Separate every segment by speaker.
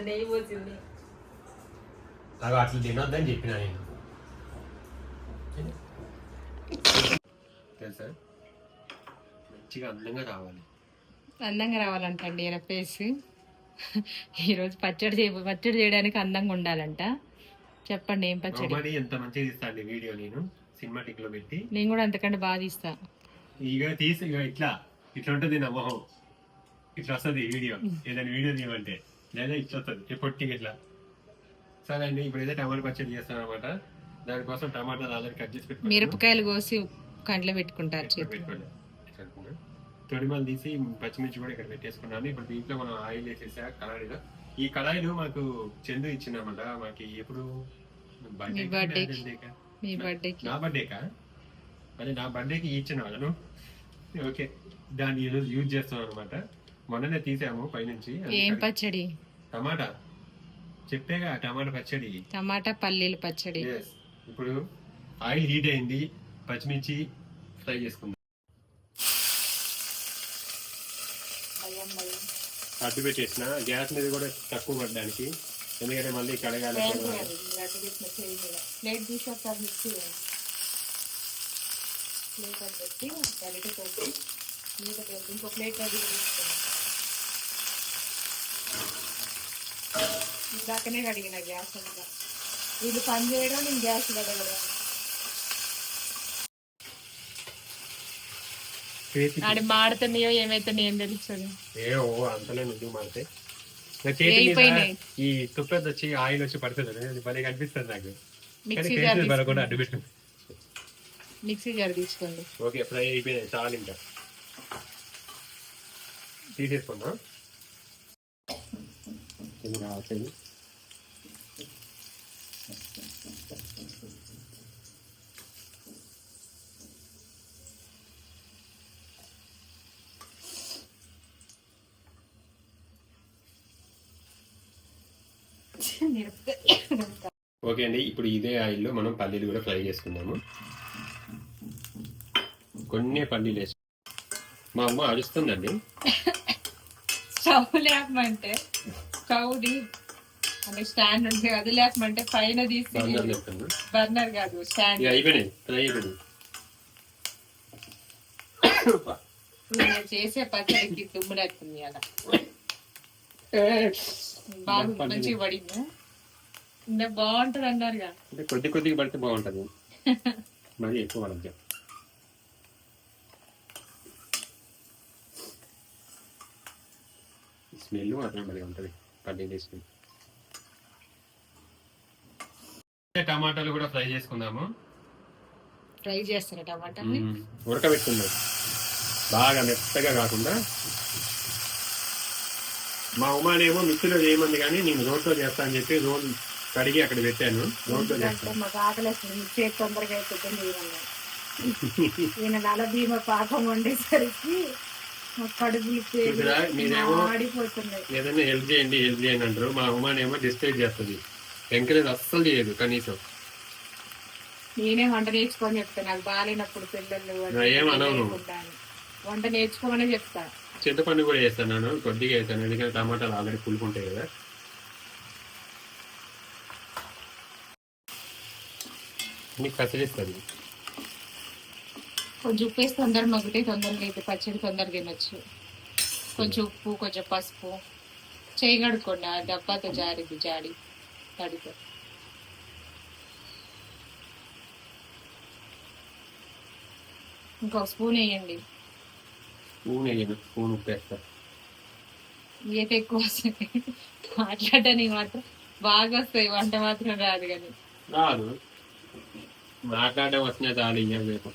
Speaker 1: అంత నెయ్యి పోసింది.
Speaker 2: అట్లా తినొద్దని చెప్పిన నేను. తెలుసా? మంచిగా అందంగా రావాలి.
Speaker 1: అందంగా రావాలంటండి ఈయన ఫేస్. ఈరోజు పచ్చడి చేయ పచ్చడి చేయడానికి అందంగా ఉండాలంట. చెప్పండి ఏం పచ్చడి?
Speaker 2: ఎంత మంచిగా తీస్తాండి వీడియో నేను సినిమాటిక్లో పెట్టి.
Speaker 1: నేను కూడా అంతకంటే బాగా తీస్తా.
Speaker 2: ఇక తీసి ఇక ఇట్లా. ఇట్లా ఉంటుంది నా మొహం. ఇట్లా వస్తుంది వీడియో. ఏదైనా వీడియో తీయమంటే. లేదా ఇట్లా వస్తుంది పొట్టిగా ఇట్లా సరే అండి ఇప్పుడు అయితే టమాటా పచ్చడి చేస్తాను అనమాట దానికోసం టమాటాలు ఆల్రెడీ కట్ చేసి పెట్టుకున్నాను.
Speaker 1: మిరపకాయలు కోసి కంట్లో పెట్టుకుంటారు
Speaker 2: పెట్టుకోండి. తొడిమలు తీసి పచ్చిమిర్చి కూడా ఇక్కడ పెట్టేసుకున్నాను. ఇప్పుడు దీంట్లో మనం ఆయిల్ వేసేసా కడాయిలో? ఈ కడాయిలు మాకు చందు ఇచ్చిందన్నమాట. మాకు ఎప్పుడు? నా బర్త్డేకా అదే నా బర్త్డేకి ఇచ్చిన వాళ్ళను. ఓకే. దాన్ని ఈరోజు యూజ్ చేస్తాం అనమాట మొన్ననే తీసాము పైనుంచి
Speaker 1: ఏం. పచ్చడి?
Speaker 2: టమాటా. చెప్పేగా టమాటా పచ్చడి.
Speaker 1: టమాటా పల్లీల పచ్చడి.
Speaker 2: Yes. ఇప్పుడు ఆయిల్ హీట్ అయింది పచ్చిమిర్చి ఫ్రై చేసుకుందాం. అడ్డు పెట్టేసిన. గ్యాస్ మీద కూడా తక్కువ పడడానికి. ఎందుకంటే మళ్ళీ కడగాలి
Speaker 1: ప్లేట్ మిక్స్ పెట్టి ఇంకో ప్లేట్ రెడీ తీసుకోండి ఇందాకనే కడిగిన గ్యాస్ అంతా. వీళ్ళు పని చేయడం నేను గ్యాస్ కడగడం. ఆడి మాడుతున్నాయో ఏమైతున్నాయో ఏం తెలుస్తుంది?
Speaker 2: ఏ ఓ అంతలో నువ్వు మాడితే. నా చేతి మీద
Speaker 1: వేగిపోయినాయి.
Speaker 2: ఈ తుప్పెద వచ్చి ఆయిల్ వచ్చి పడుతుంది. అది భలే కనిపిస్తుంది నాకు. కానీ
Speaker 1: మిక్సీ జార్ తీసుకోండి.
Speaker 2: అడ్డు పెట్టు
Speaker 1: మిక్సీ జార్ తీసుకోండి.
Speaker 2: ఓకే ఫ్రై అయిపోయింది చాలు ఇంకా తీసేసుకుందాం ఇది రావట్లేదు. ఓకే అండి ఇప్పుడు ఇదే ఆయిల్లో మనం పల్లీలు కూడా ఫ్రై చేసుకుందాము. కొన్ని పల్లీలు వేసి మా అమ్మ అరుస్తుందండి.
Speaker 1: స్టవ్ లేకమంటే స్టవ్ది అంటే స్టాండ్ ఉంటే అది లేకమంటే పైన తీసి బర్నర్ కాదు స్టాండ్.
Speaker 2: అయిపోయినాయి ఫ్రై అయిపోయినాయి
Speaker 1: నేను చేసే పచ్చడికి తుమ్ము లేస్తుంది అలా బాగా మంచిగా పడిందా బాగుంటది అన్నారుగా
Speaker 2: అంటే కొద్ది కొద్దిగా పడితే బాగుంటుంది. మరి ఎక్కువ పడద్దు. స్మెల్ మాత్రం మరి ఉంటుంది. పల్లీలు వేసుకుని టమాటాలు కూడా ఫ్రై చేసుకుందాము.
Speaker 1: ఫ్రై చేస్తాను టమాటాని
Speaker 2: ఉడకబెట్టుకుందాం. బాగా మెత్తగా కాకుండా. మా ఉమానేమో మిక్సీలో చేయమంది కానీ నేను రోడ్లో చేస్తా అని చెప్పి రోల్ కడిగి అక్కడ పెట్టాను. రోడ్లో
Speaker 1: మాకు ఆకలేస్తుంది చేతి తొందరగా అయిపోతుంది ఈయన నల భీమ కడుపులు
Speaker 2: చూసారా? మీరేమో ఏదైనా హెల్ప్ చేయండి హెల్ప్ చేయండి అంటారు. మా ఉమానేమో డిస్టైడ్ చేస్తుంది. ఎంకరేజ్ అస్సలు చేయదు కనీసం.
Speaker 1: నేనే వంట నేర్చుకొని చెప్తాను నాకు బాగాలేనప్పుడు పిల్లలు అది
Speaker 2: నా ఏం అనవు నువ్వు.
Speaker 1: లేకుండా అని. వంట నేర్చుకోమనే చెప్తా.
Speaker 2: చింతపండు కూడా వేస్తాను కొద్దిగా వేస్తాను. ఎందుకంటే టమాటాలు ఆల్రెడీ పులుపు ఉంటాయి కదా. నీకు కసిరిస్తుంది
Speaker 1: కొంచెం ఉప్పు వేసి తొందర మగ్గితే తొందరగా అయితే పచ్చడి తొందరగా తినొచ్చు. కొంచెం ఉప్పు కొంచెం పసుపు. చేయి కడుక్కోండి ఆ డబ్బాతో జారిది జాడి తడితో ఇంకో స్పూన్ వేయండి.
Speaker 2: స్పూన్ వేయను స్పూన్ ఉప్పు వేస్తా.
Speaker 1: ఈత ఎక్కువ వస్తుంది మాట్లాడడానికి మాత్రం బాగా వస్తాయి వంట మాత్రం రాదు కానీ.
Speaker 2: రాదు. మాట్లాడడం వచ్చినా చాలు ఇయ్యం రేపు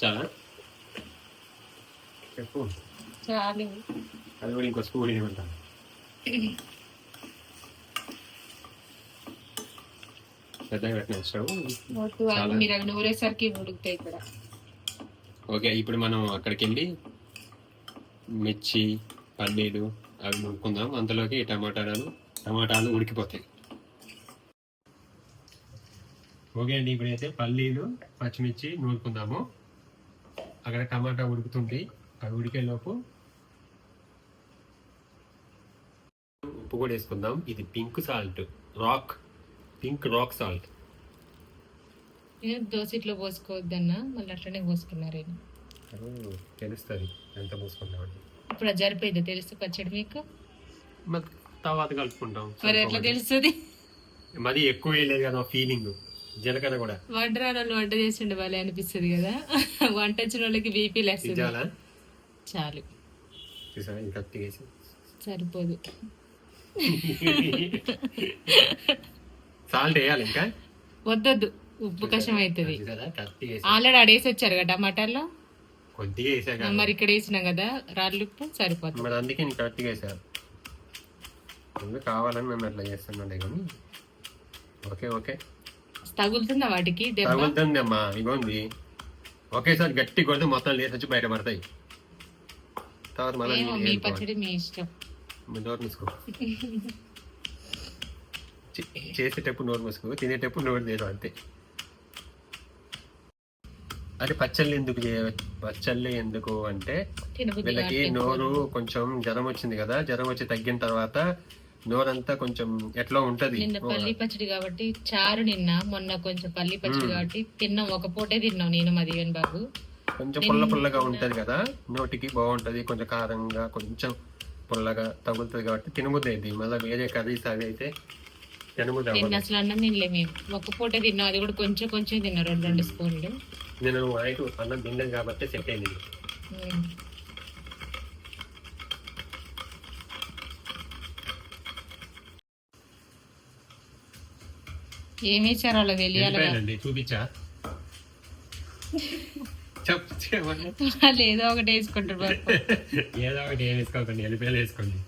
Speaker 2: చాలా? చెప్పు.
Speaker 1: చాలు.
Speaker 2: అది కూడా ఇంకో స్పూన్ ఏమంటాను పెద్దగా పెట్టిన స్టవ్
Speaker 1: మీరు అవి నూరేసరికి ఉడుకుతాయి ఇక్కడ.
Speaker 2: ఓకే ఇప్పుడు మనం అక్కడికి వెళ్ళి మిర్చి పల్లీలు అవి నూరుకుందాం అంతలోకి టమాటాలు టమాటాలు ఉడికిపోతాయి. ఓకే అండి ఇప్పుడైతే పల్లీలు పచ్చిమిర్చి నూరుకుందాము. అక్కడ టమాటా ఉడుకుతుంది. అవి ఉడికేలోపు ఉప్పు కూడా వేసుకుందాం. ఇది pink salt rock pink rock salt.
Speaker 1: Dosa ఇట్లా పోసుకోవద్దన్నా మళ్ళీ అట్లనే పోసుకున్నారు.
Speaker 2: తెలుస్తుంది. ఎంత పోసుకుంటామండి
Speaker 1: ఇప్పుడు జరిపోయింది తెలుసు పచ్చడి మీకు?
Speaker 2: తర్వాత కలుపుకుంటాం.
Speaker 1: మరి ఎట్లా తెలుస్తుంది?
Speaker 2: మరి ఎక్కువ వేయలేదు కదా ఫీలింగ్ జీలకర్ర కూడా.
Speaker 1: వంట రాని వాళ్ళు వంట చేసిండే వాళ్ళే అనిపిస్తుంది కదా? వంట వచ్చిన వాళ్ళకి బీపీ లేస్తుంది చాలు. సరిపోదు.
Speaker 2: సాల్ట్ వేయాలి ఇంకా?
Speaker 1: వద్దొద్దు. ఉప్పు కషం అవుతుంది. ఆల్రెడీ ఆడేసి వచ్చారు కదా టమాటాల్లో?
Speaker 2: కొద్దిగా వేసాక
Speaker 1: మరి ఇక్కడ వేసినాం కదా రాళ్ళు ఉప్పు సరిపోతుంది.
Speaker 2: మరి అందుకే నీకు కరెక్ట్గా వేసారు ముందు కావాలని మేము అట్లా చేస్తున్నాడే కానీ. Okay okay.
Speaker 1: తగులుతుందా వాటికి
Speaker 2: తగులుతుంది అమ్మా ఇగోంది ఒకేసారి గట్టి కొడితే మొత్తం లేసి వచ్చి బయట పడతాయి. తర్వాత మళ్ళీ.
Speaker 1: పచ్చడి మీ ఇష్టం.
Speaker 2: నోరు మూసుకో. చేసేటప్పుడు నోరు మూసుకో తినేటప్పుడు నోరు లేదు అంతే. అంటే పచ్చళ్ళు ఎందుకు పచ్చళ్ళు ఎందుకు అంటే వీళ్ళకి. నోరు కొంచెం జ్వరం వచ్చింది కదా జ్వరం వచ్చి తగ్గిన తర్వాత నోరంతా కొంచెం ఎట్లా ఉంటది?
Speaker 1: నిన్న పల్లి పచ్చడి కాబట్టి చారు నిన్న మొన్న కొంచెం పల్లి పచ్చడి కాబట్టి తిన్నాం ఒక పూటే తిన్నాం నేను మా దీవెన్ బాబు.
Speaker 2: కొంచెం పుల్ల పుల్లగా ఉంటది కదా నోటికి బాగుంటది కొంచెం కారంగా కొంచెం పుల్లగా తగులుతుంది కాబట్టి తినబుద్ధి అయింది మళ్ళీ వేరే కర్రీస్ అవి అయితే అవ్వదు.
Speaker 1: అసలు అన్నం తినలే మేము. ఒక పూటే తిన్నాం అది కూడా కొంచెం కొంచెం తిన్నాం రెండు రెండు స్పూన్లు.
Speaker 2: నేను నైట్ అన్నం తినలేదు కాబట్టి సెట్ అయింది.
Speaker 1: ఏమి ఇచ్చారో కదా.
Speaker 2: వెళ్ళిపోయానండి చూపించా.
Speaker 1: ఏదో ఒకటి వేసుకుంటారు.
Speaker 2: ఏదో ఒకటి ఏం వేసుకోకండి ఎల్లిపాయలు వేసుకోండి.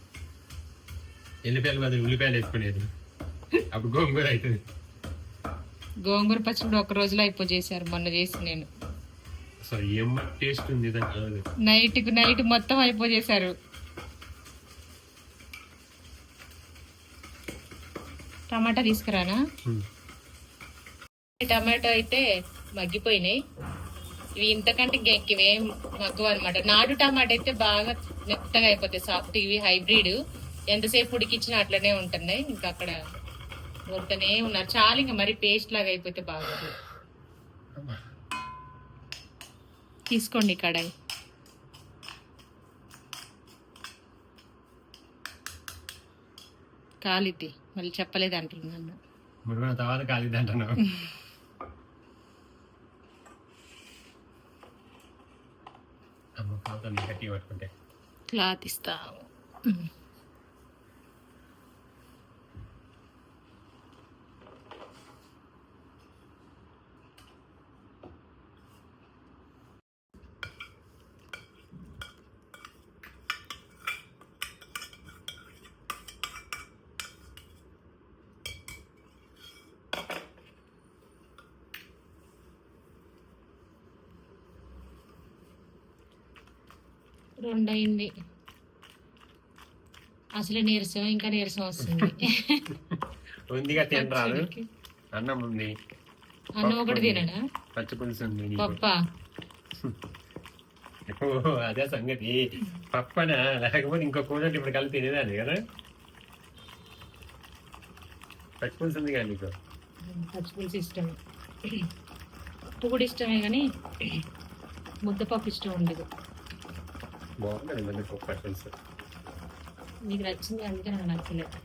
Speaker 2: ఎల్లిపాయలు బదులు ఉల్లిపాయలు వేసుకునేది. అప్పుడు గోంగూర అవుతుంది
Speaker 1: గోంగూర పచ్చడి ఒక రోజులో అయిపో చేశారు మొన్న చేసి నేను.
Speaker 2: టేస్ట్ ఉంది నైట్కు
Speaker 1: నైట్ మొత్తం అయిపో చేశారు. టమాటా తీసుకురానా? టమాటో అయితే మగ్గిపోయినాయి. ఇవి ఇంతకంటే ఇంకా మగ్గవు అనమాట. నాటు టమాటా అయితే బాగా మెత్తగా అయిపోతాయి సాఫ్ట్ ఇవి హైబ్రిడ్. ఎంతసేపు ఉడికిచ్చినా అట్లనే ఉంటున్నాయి. ఇంకా అక్కడ వద్దనే ఉన్నారు. చాలా ఇంకా మరి పేస్ట్ లాగా అయిపోతే బాగోదు. తీసుకోండి కడాయి. కాలిద్ది మళ్ళీ చెప్పలేదు అంటున్నాను
Speaker 2: మురుగన తర్వాత కాలిది అంటున్నావు
Speaker 1: క్లాత్ ఇస్తా రెండు అయింది అసలు నీరసం ఇంకా నీరసం వస్తుంది.
Speaker 2: ఉందిగా తినరాదు. అన్నం ఉంది.
Speaker 1: అన్నం ఒకటి తినడా?
Speaker 2: పచ్చి పులుసు ఉంది.
Speaker 1: పప్ప?
Speaker 2: అదే సంగతి. పప్పనా లేకపోతే ఇంకో కూర ఇప్పుడు కలిపి తినేదాన్ని కదా? పచ్చి పులుసు ఉంది కానీ నీకు?
Speaker 1: పచ్చిపులుసు ఇష్టం ఉప్పు కూడా ఇష్టమే కానీ ముద్దపప్పు ఇష్టం ఉండదు.
Speaker 2: పప్పు పచ్చి పులుసు
Speaker 1: మీకు నచ్చింది అందుకే నాకు నచ్చలేదు.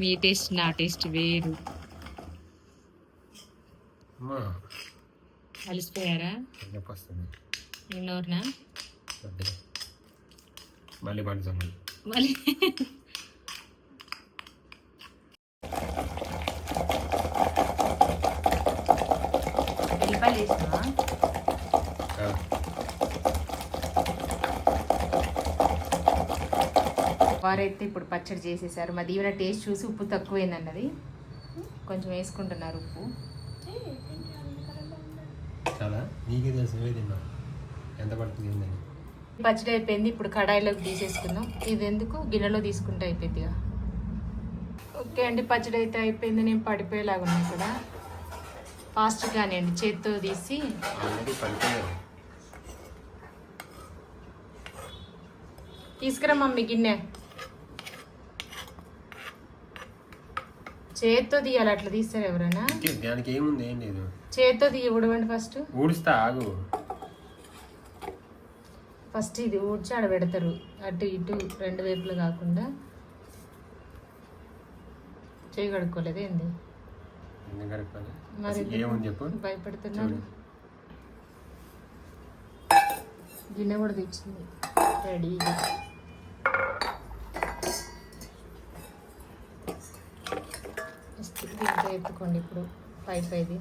Speaker 1: మీ టేస్ట్ నా టేస్ట్ వేరు.
Speaker 2: వద్దులే. మళ్ళీ పండుతాం మళ్ళీ.
Speaker 1: ఎల్లిపాయలు వారైతే ఇప్పుడు పచ్చడి చేసేసారు. మా దీవెన టేస్ట్ చూసి ఉప్పు తక్కువైంది అన్నది కొంచెం వేసుకుంటున్నారు ఉప్పు.
Speaker 2: చాలా? నీకే తెలుసు నువ్వే తిన్నావు. ఎంత పడుతుంది
Speaker 1: పచ్చడి అయిపోయింది. ఇప్పుడు కడాయిలోకి తీసేసుకుందాం. ఇది ఎందుకు? గిన్నెలో తీసుకుంటే అయిపోద్దిగా ఓకే అండి పచ్చడి అయితే అయిపోయింది. నేను పడిపోయేలాగా ఉన్నా ఇక్కడ ఫాస్ట్ కానివ్వండి చేత్తో తీసి. తీసుకురా మమ్మీ గిన్నె. చేత్తో తీయాలి అట్లా తీస్తారు ఎవరైనా.
Speaker 2: ఇంకే దానికి ఏముంది ఏం లేదు.
Speaker 1: చేత్తో తీయ ఉడవండి ఫస్ట్
Speaker 2: ఊడుస్తా ఆగు.
Speaker 1: ఫస్ట్ ఇది ఊడ్చి ఆడ పెడతారు అటు ఇటు రెండు వైపులు కాకుండా. చేయి కడుక్కోలేదు ఏంది? మరి
Speaker 2: చెప్పు.
Speaker 1: భయపడుతున్నారు గిన్నె కూడా తెచ్చింది. రెడీగా ఫస్ట్ దీంట్లో ఎత్తుకోండి ఇప్పుడు పైప్ ఇది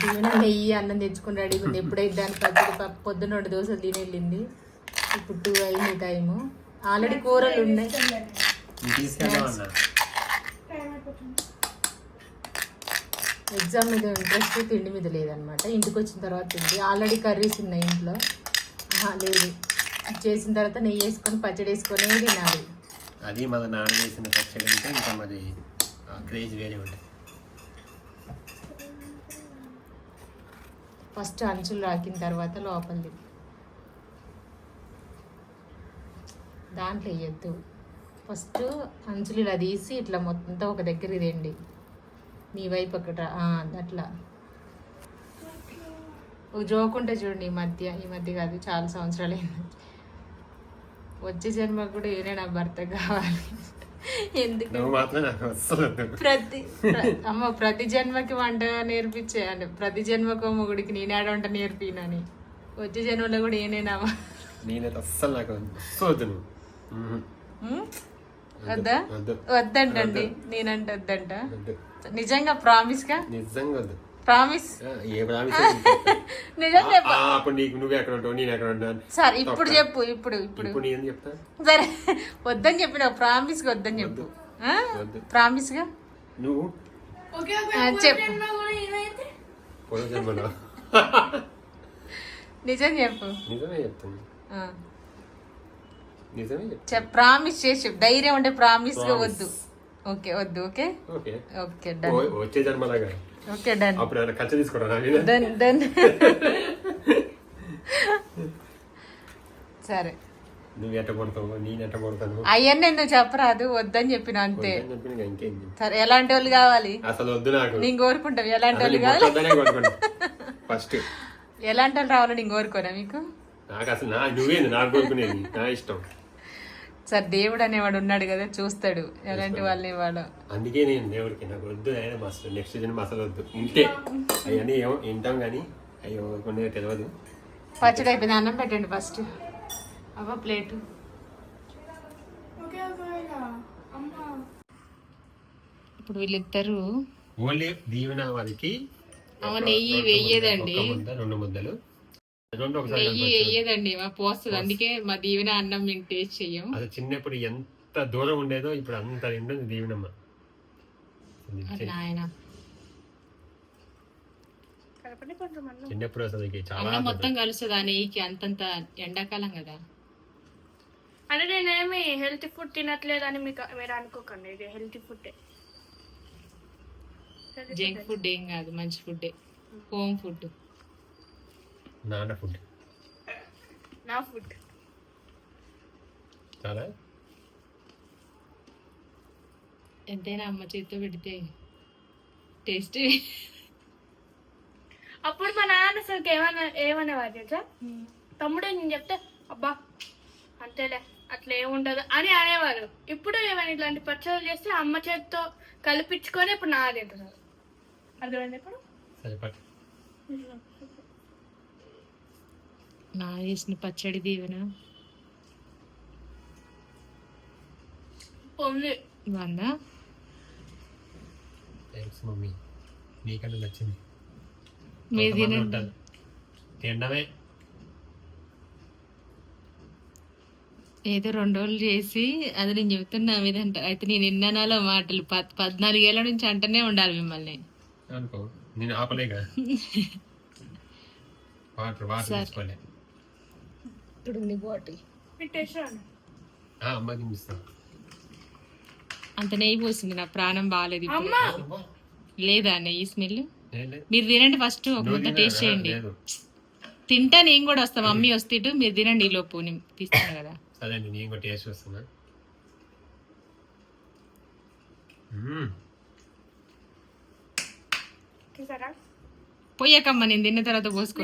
Speaker 1: దీవెన నెయ్యి అన్నం తెచ్చుకుని రెడీగా ఉంది. ఎప్పుడైతే దాని పచ్చడి పొద్దున్న రెండు దోశలు తిని వెళ్ళింది. ఇప్పుడు టూ అయింది టైము ఆల్రెడీ కూరలు ఉన్నాయి. ఎగ్జామ్ మీద ఇంట్రెస్ట్ తిండి మీద లేదనమాట. ఇంటికి వచ్చిన తర్వాత తిండి. ఆల్రెడీ కర్రీస్ ఉన్నాయి ఇంట్లో. లేదు. చేసిన తర్వాత నెయ్యి వేసుకొని పచ్చడి వేసుకొని తినాలి.
Speaker 2: అది మన నాన్న చేసిన పచ్చడి అంటే ఇంకా మరి క్రేజ్ వేరే ఉంటుంది.
Speaker 1: ఫస్ట్ అంచులు రాకిన తర్వాత లోపలిది దాంట్లో వేయద్దు ఫస్ట్ అంచులు ఇలా తీసి ఇట్లా మొత్తం ఒక దగ్గర ఇదేండి మీ వైపు ఒకట అట్లా. ఒక జోక్ ఉంటే చూడండి ఈ మధ్య ఈ మధ్య కాదు చాలా సంవత్సరాలు అయింది వచ్చే జన్మ కూడా ఏనే నా భర్త కావాలి. ఎందుకు. ప్రతి ప్ర- అమ్మ ప్రతి జన్మకి వంట నేర్పించే అంటే ప్రతి జన్మకు మొగుడికి నేనాడ వంట నేర్పినని. వచ్చే జన్మలో కూడా ఏనేనామా
Speaker 2: నేనైతే అస్సలు నాకు వద్దు. అస్సలు
Speaker 1: వద్దంటండి. నేనంటే వద్దంట.
Speaker 2: వద్దు.
Speaker 1: నిజంగా ప్రామిస్గా
Speaker 2: నిజంగా వద్దు.
Speaker 1: ప్రామిస్ నిజం చెప్పు?
Speaker 2: అప్పుడు నీకు నువ్వు ఎక్కడ ఉంటావు నేను ఎక్కడ ఉంటాను
Speaker 1: సరే ఇప్పుడు చెప్పు ఇప్పుడు ఇప్పుడు.
Speaker 2: ఇప్పుడు నేను చెప్తా?
Speaker 1: సరే వద్దని చెప్పిన ప్రామిస్గా వద్దని చెప్పు. ప్రామిస్గా?
Speaker 2: నువ్వు?
Speaker 1: చెప్పు. నిజం చెప్పు.
Speaker 2: నిజమే చెప్తాను
Speaker 1: ఆ.
Speaker 2: నిజమే చెప్తాను
Speaker 1: చెప్ ప్రామిస్ చేసి చెప్పు. ధైర్యం ఉంటే
Speaker 2: ప్రామిస్గా.
Speaker 1: వద్దు. ఓకే వద్దు ఓకే
Speaker 2: ఓకే
Speaker 1: ఓకే డన్
Speaker 2: ఓ- వచ్చే జన్మలాగా
Speaker 1: ఓకే డన్
Speaker 2: అప్పుడు ఖర్చు
Speaker 1: డన్ డన్ సరే.
Speaker 2: నువ్వు ఎట్ట కొడతావు నేను ఎట్ట కొడతాను?
Speaker 1: అవన్నీ ఎందుకు చెప్పరాదు వద్దని చెప్పిన అంతే. సరే ఎలాంటి వాళ్ళు కావాలి?
Speaker 2: అసలు వద్దు నాకు.
Speaker 1: నేను కోరుకుంటావు ఎలాంటి వాళ్ళు కావాలి?
Speaker 2: ఫస్ట్
Speaker 1: ఎలాంటి వాళ్ళు రావాలో నేను కోరుకోనా మీకు?
Speaker 2: నాకు అసలు నా నువ్వేంది? నాకు కోరుకునేది. నా ఇష్టం.
Speaker 1: సరే దేవుడు అనేవాడు ఉన్నాడు కదా చూస్తాడు. ఎలాంటి వాళ్ళని వాడు
Speaker 2: అందుకే నేను దేవుడికి నాకు వద్దు ఆయన అసలు నెక్స్ట్ జన్మ అసలు వద్దు. ఇంతే. అవన్నీ ఏమో వింటాం కానీ అయ్యో కొన్ని తెలియదు
Speaker 1: పచ్చడి అయిపోయింది అన్నం పెట్టండి ఫస్ట్ అవ్వ ప్లేటు. ఇప్పుడు వీళ్ళిద్దరు
Speaker 2: ఓన్లీ దీవెన వారికి
Speaker 1: అవ నెయ్యి వెయ్యేదండి
Speaker 2: రెండు ముద్దలు.
Speaker 1: నెయ్యి మా పోస్తుంది. అందుకే మా దీవెన అన్నం మేము టేస్ట్ చెయ్యం
Speaker 2: అది చిన్నప్పుడు ఎంత దూరం ఉండేదో ఇప్పుడు అంత ఉంటుంది దీవెనమ్మ. చిన్నప్పుడు అసలు చాలా
Speaker 1: మొత్తం కలుస్తుంది ఆ నెయ్యికి? అంతంత ఎండాకాలం కదా.
Speaker 3: అంటే నేనేమి హెల్తీ ఫుడ్ తినట్లేదని మీకు మీరు అనుకోకండి. ఇది హెల్తీ ఫుడ్
Speaker 1: జంక్ ఫుడ్ ఏం. కాదు మంచి ఫుడ్ హోమ్ ఫుడ్
Speaker 2: నాన్న ఫుడ్
Speaker 3: నా ఫుడ్
Speaker 2: చాలా?
Speaker 1: ఎంతైనా అమ్మ చేతితో పెడితే టేస్ట్
Speaker 3: అప్పుడు మా నాన్న అసలు ఏమన్నా ఏమనేవారు తెలుసా? తమ్ముడు నేను చెప్తే అబ్బా అంతేలే అట్లా ఏముండదు అని అనేవారు. ఇప్పుడు ఏమైనా ఇట్లాంటి పచ్చళ్ళు చేస్తే అమ్మ చేతితో కలిపించుకొని ఇప్పుడు నా తింటున్నారు అర్థమైంది ఇప్పుడు?
Speaker 1: నా చేసిన పచ్చడి దీవెన.
Speaker 2: Thanks mummy. నీకన్నా నచ్చింది.
Speaker 1: మీరు తినండి.
Speaker 2: తినడమే.
Speaker 1: ఏదో రెండు రోజులు చేసి అది నేను చెప్తున్నా మీదంట అయితే నేను ఎన్ననాలో మాటలు పద్ పద్నాలుగేళ్ళ నుంచి అంటనే ఉండాలి మిమ్మల్ని.
Speaker 2: అనుకో నేను ఆపలేగా. వాటర్ వాటర్
Speaker 1: ఇప్పుడు ఉంది
Speaker 2: ఇస్తాను
Speaker 1: అంత నెయ్యి పోసింది నా ప్రాణం బాగాలేదు లేదా నెయ్యి స్మెల్. మీరు తినండి ఫస్ట్ ఒక ముద్ద? టేస్ట్ చేయండి.
Speaker 2: లేదు.
Speaker 1: తింటా నేను కూడా వస్తా మమ్మీ వస్తే ఇటు మీరు తినండి ఈ లోపు నేను తీస్తాను కదా.
Speaker 2: సరే నేను కూడా టేస్ట్ వస్తున్నా
Speaker 1: పోయాకమ్మ నేను తిన్న తర్వాత
Speaker 3: నేను?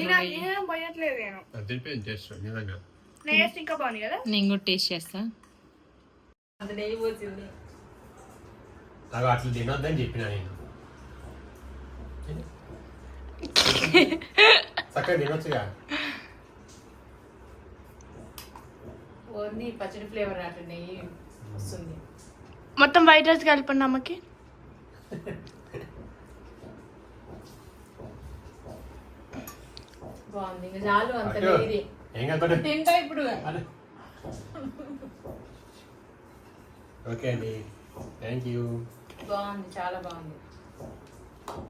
Speaker 2: అది టేస్ట్
Speaker 3: ఇంకా బాగుంది కదా?
Speaker 1: నేను కూడా టేస్ట్ చేస్తా.
Speaker 2: నాకు అట్లా తినొద్దని చెప్పిన నేను. చక్కగా తినొచ్చుగా.
Speaker 1: ఓన్లీ పచ్చడి ఫ్లేవర్ అట్లా నెయ్యి వస్తుంది.
Speaker 3: మొత్తం వైట్ రైస్ కలిపండి అమ్మకి.
Speaker 1: బాగుంది. ఇంకా చాలు అంత
Speaker 2: అటు. ఏం కనపడే
Speaker 1: తింటా ఇప్పుడు.
Speaker 2: ఓకే అండి. Thank you.
Speaker 1: బాగుంది చాలా బాగుంది.